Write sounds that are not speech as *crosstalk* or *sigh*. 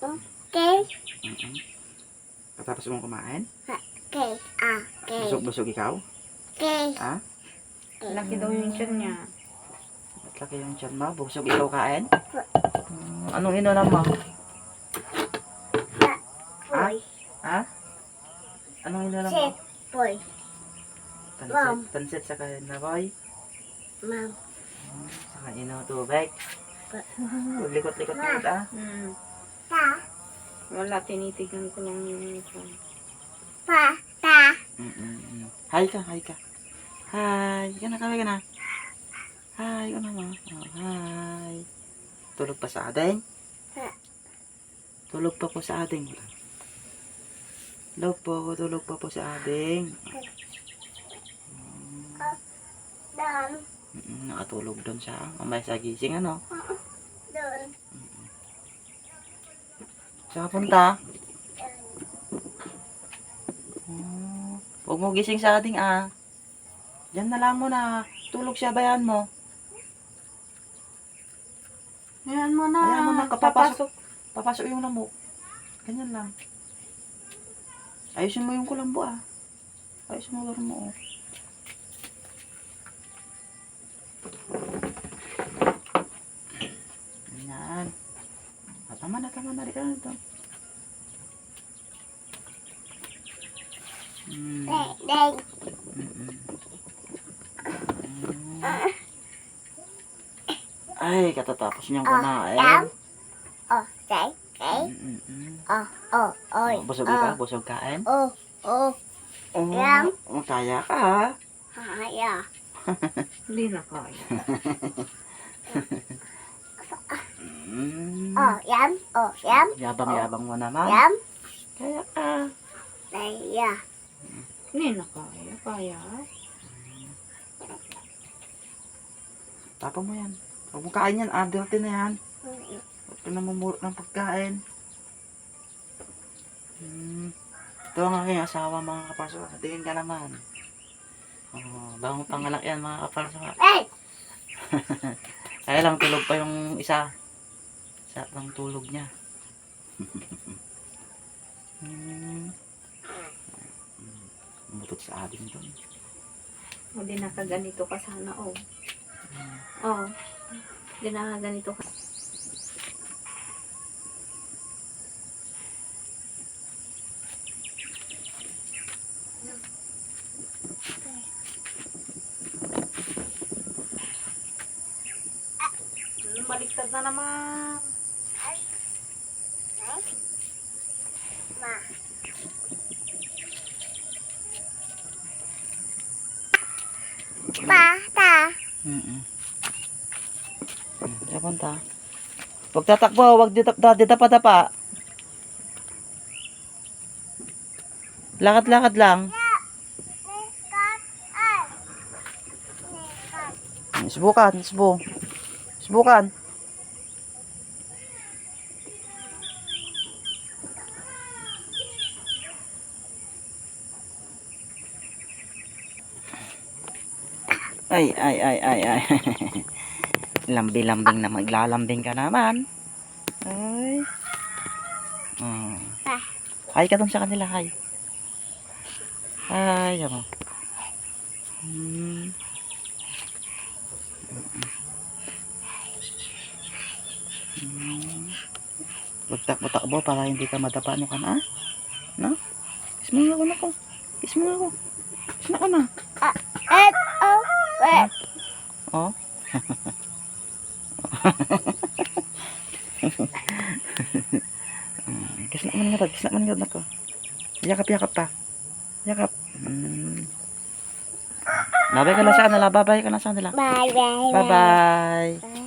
Okay. Mm-mm. Katapos mong kumain? Okay. Ah. Okay. Busog-busog ikaw? Okay. Ha? Laki daw yung tiyan niya. At laki yung tiyan mo? Busog ikaw kain? Mm, anong inulam mo? Boy. Ha? Anong inulam mo? Sit. Boy. Ma'am. Pansit, pansit sa kain na boy. Mom. Saka ino tubig. *laughs* Likot-likot na ito ah. Hmm. Ta. Wala, tinitignan ko lang yung Pa. Ta. Mm-mm. Hi ka, hi ka. Hi, ka na, kaway ka na. Hi, ano mo? Oh, hi. Tulog pa sa ading? Tulog pa po sa ading. Tulog po, tulog pa po sa ading. Doon. Mm, nakatulog doon siya. Mamaya sa gising, ano? Doon. Saan punta? Oh, huwag mo gising sa ading, ah. Diyan na lang muna. Tulog siya, bayan mo. Ayan mo na. Ayan mo na, kapapasok. Papasok yung lamok. Ganyan lang. Ayusin mo yung kulambo ah. Ayusin mo laro mo oh. Ganyan. Ah, tama na, tama na. Rika na ito. Hmm. Day. Day. Mm-mm. Mm. Ay, katatapos niyang kumain. Yum. Oh. Day. Day. Mm-mm. Oh. Oh. Oy. Oh, busog oh. ka? Busog kain? Oh. Oh. Oh, Yum. oh, kaya ka ha? Yeah. *laughs* Hindi na kaya. *laughs* Oh. Yum. Oh. Yum. Yabang-yabang mo naman. Yum. Kaya ka. Yeah. Hindi na kaya. Kaya. Tapang mo yan. Huwag mo kain yan. Adult na yan. Huwag ka na mamulot ng pagkain. Hmm. Ito ang aking asawa mga kapalso. Tingin ka naman. Oh, bagong pangalak yan mga kapalso. Hey. *laughs* Kaya lang tulog pa yung isa. Sa ng tulog niya. *laughs* hmm. Mutot sa ating doon. Hindi na ka ganito ka sana, oh. Oh. Hindi na ka ganito ka. Baliktad na naman. Ma. Pa. Ta. Mm-mm. Hmm, Saan punta? Huwag tatakbo, huwag ditap- ditapa-tapa. Lakad-lakad lang. Subukan, subu. Subukan. Ay, ay, ay, ay, ay. *laughs* Lambi-lambing na maglalambing ka naman. Ay. Hmm. Ah. Hi ka dun sa kanila, hi. Hi, ano. Hmm. Huwag takbo-takbo para hindi ka madapa no ka na. ah. No? Kiss mo nga ako na ko. Kiss mo nga ako. Kiss na ka na. Et. Oh. Wait. Oh. *laughs* Mm, Kiss na man nga Kiss na man nga ko. Yakap, yakap pa. Yakap. Mm. Babay ka na sa kanila. Babay ka na sa kanila. Bye. Bye. Bye-bye. Bye.